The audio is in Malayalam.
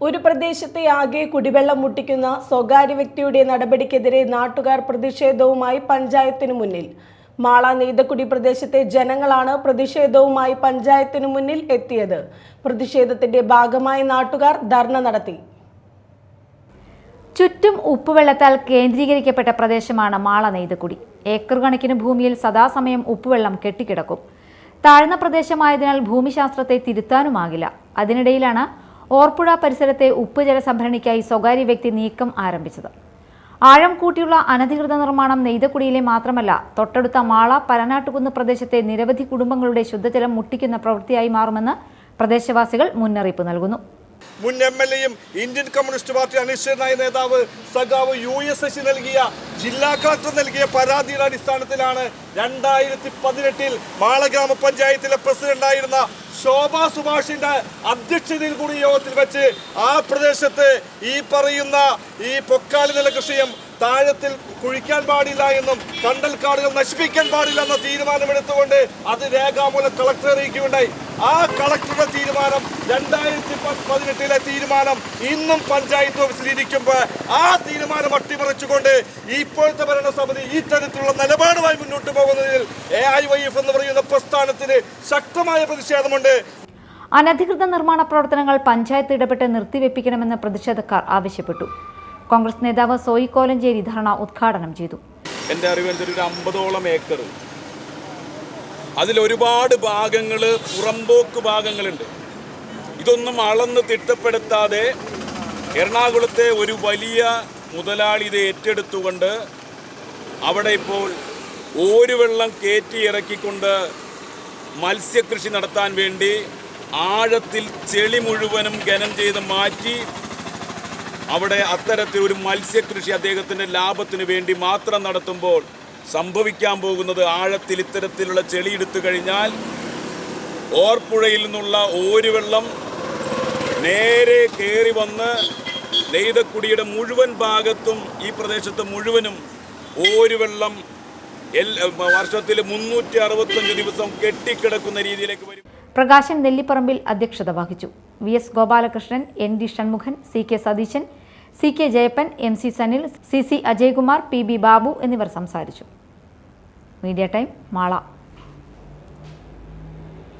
ഒരു പ്രദേശത്തെ ആകെ കുടിവെള്ളം മുട്ടിക്കുന്ന സ്വകാര്യ വ്യക്തിയുടെ നടപടിക്കെതിരെ നാട്ടുകാർ പ്രതിഷേധവുമായി പഞ്ചായത്തിനു മുന്നിൽ. മാള നെയ്തക്കുടി പ്രദേശത്തെ ജനങ്ങളാണ് പ്രതിഷേധവുമായി പഞ്ചായത്തിനു മുന്നിൽ എത്തിയത്. പ്രതിഷേധത്തിന്റെ ഭാഗമായി നാട്ടുകാർ ധർണ നടത്തി. ചുറ്റും ഉപ്പുവെള്ളത്താൽ കേന്ദ്രീകരിക്കപ്പെട്ട പ്രദേശമാണ് മാള നെയ്തക്കുടി. ഏക്കർ കണക്കിന് ഭൂമിയിൽ സദാസമയം ഉപ്പുവെള്ളം കെട്ടിക്കിടക്കും. താഴ്ന്ന പ്രദേശമായതിനാൽ ഭൂമിശാസ്ത്രത്തെ തിരുത്താനുമാകില്ല. അതിനിടയിലാണ് ഓർപ്പുഴ പരിസരത്തെ ഉപ്പ് ജലസംഭരണിക്കായി സ്വകാര്യ വ്യക്തി നീക്കം ആരംഭിച്ചത്. ആഴം കൂട്ടിയുള്ള അനധികൃത നിർമ്മാണം നെയ്തക്കുടിയിലെ മാത്രമല്ല തൊട്ടടുത്ത മാള പരനാട്ടുകുന്ന് പ്രദേശത്തെ നിരവധി കുടുംബങ്ങളുടെ ശുദ്ധജലം മുട്ടിക്കുന്ന പ്രവൃത്തിയായി മാറുമെന്ന് പ്രദേശവാസികൾ മുന്നറിയിപ്പ് നൽകുന്നു. മുൻ എം എൽ എയും ഇന്ത്യൻ കമ്മ്യൂണിസ്റ്റ് പാർട്ടി അനിശ്ചിതനായ നേതാവ് സഖാവ് യു എസ് എസ് നൽകിയ ജില്ലാ കളക്ടർ നൽകിയ പരാതിയുടെ അടിസ്ഥാനത്തിലാണ് രണ്ടായിരത്തി പതിനെട്ടിൽ മാള ഗ്രാമപഞ്ചായത്തിലെ പ്രസിഡന്റായിരുന്ന ശോഭ സുഭാഷിന്റെ അധ്യക്ഷതയിൽ കൂടി യോഗത്തിൽ വെച്ച് ആ പ്രദേശത്ത് ഈ പറയുന്ന ഈ പൊക്കാലി നെൽകൃഷിയും താഴത്തിൽ കുഴിക്കാൻ പാടില്ല എന്നും കണ്ടൽ കാടുകൾ നശിപ്പിക്കാൻ പാടില്ല എന്ന തീരുമാനമെടുത്തുകൊണ്ട് അത് രേഖാമൂലം കളക്ടർ അറിയിക്കുകയുണ്ടായി. ആ കളക്ടറുടെ തീരുമാനം രണ്ടായിരത്തി പതിനെട്ടിലെ തീരുമാനം ഇന്നും പഞ്ചായത്ത് ഓഫീസിൽ ഇരിക്കുമ്പോൾ ആ തീരുമാനം അട്ടിമറിച്ചുകൊണ്ട് ഇപ്പോഴത്തെ ഭരണസമിതി ഈ തരത്തിലുള്ള നിലപാടുമായി മുന്നോട്ട് പോകുന്നതിൽ എ ഐ വൈ എഫ് എന്ന് പറയുന്ന പ്രസ്ഥാനത്തിന് ശക്തമായ പ്രതിഷേധമുണ്ട്. അനധികൃത നിർമ്മാണ പ്രവർത്തനങ്ങൾ പഞ്ചായത്ത് ഇടപെട്ട് നിർത്തിവെപ്പിക്കണമെന്ന് പ്രതിഷേധക്കാർ ആവശ്യപ്പെട്ടു. കോൺഗ്രസ് നേതാവ് സോയി കോലഞ്ചേരി ധർണ ഉദ്ഘാടനം ചെയ്തു. എന്റെ അറിവനുസരിച്ച് ഒരു അമ്പതോളം ഏക്കർ. അതിൽ ഒരുപാട് ഭാഗങ്ങൾ പുറമ്പോക്ക് ഭാഗങ്ങളുണ്ട്. ഇതൊന്നും അളന്ന് തിട്ടപ്പെടുത്താതെ എറണാകുളത്തെ ഒരു വലിയ മുതലാളി ഇത് ഏറ്റെടുത്തുകൊണ്ട് അവിടെ ഇപ്പോൾ ഒരു വെള്ളം കയറ്റി ഇറക്കിക്കൊണ്ട് മത്സ്യകൃഷി നടത്താൻ വേണ്ടി ആഴത്തിൽ ചെളി മുഴുവനും ഖനം ചെയ്ത് മാറ്റി അവിടെ അത്തരത്തിൽ ഒരു മത്സ്യകൃഷി അദ്ദേഹത്തിന്റെ ലാഭത്തിന് വേണ്ടി മാത്രം നടത്തുമ്പോൾ സംഭവിക്കാൻ പോകുന്നത് ആഴത്തിൽ ഇത്തരത്തിലുള്ള ചെളി എടുത്തു കഴിഞ്ഞാൽ ഓർപ്പുഴയിൽ നിന്നുള്ള ഓരുവെള്ളം നേരെ കയറി വന്ന് നെയ്തക്കുടിയുടെ മുഴുവൻ ഭാഗത്തും ഈ പ്രദേശത്ത് മുഴുവനും ഓരുവെള്ളം എൽ വർഷത്തിൽ മുന്നൂറ്റി അറുപത്തഞ്ച് ദിവസം കെട്ടിക്കിടക്കുന്ന രീതിയിലേക്ക് വരും. പ്രകാശൻ നെല്ലിപ്പറമ്പിൽ അധ്യക്ഷത വഹിച്ചു. V S Gopalakrishnan N D Shanmukhan C K Satheesan C K Jayappan M C Sanil C C Ajaykumar P B Babu എന്നിവർ സംസാരിച്ചു. Media time Mala.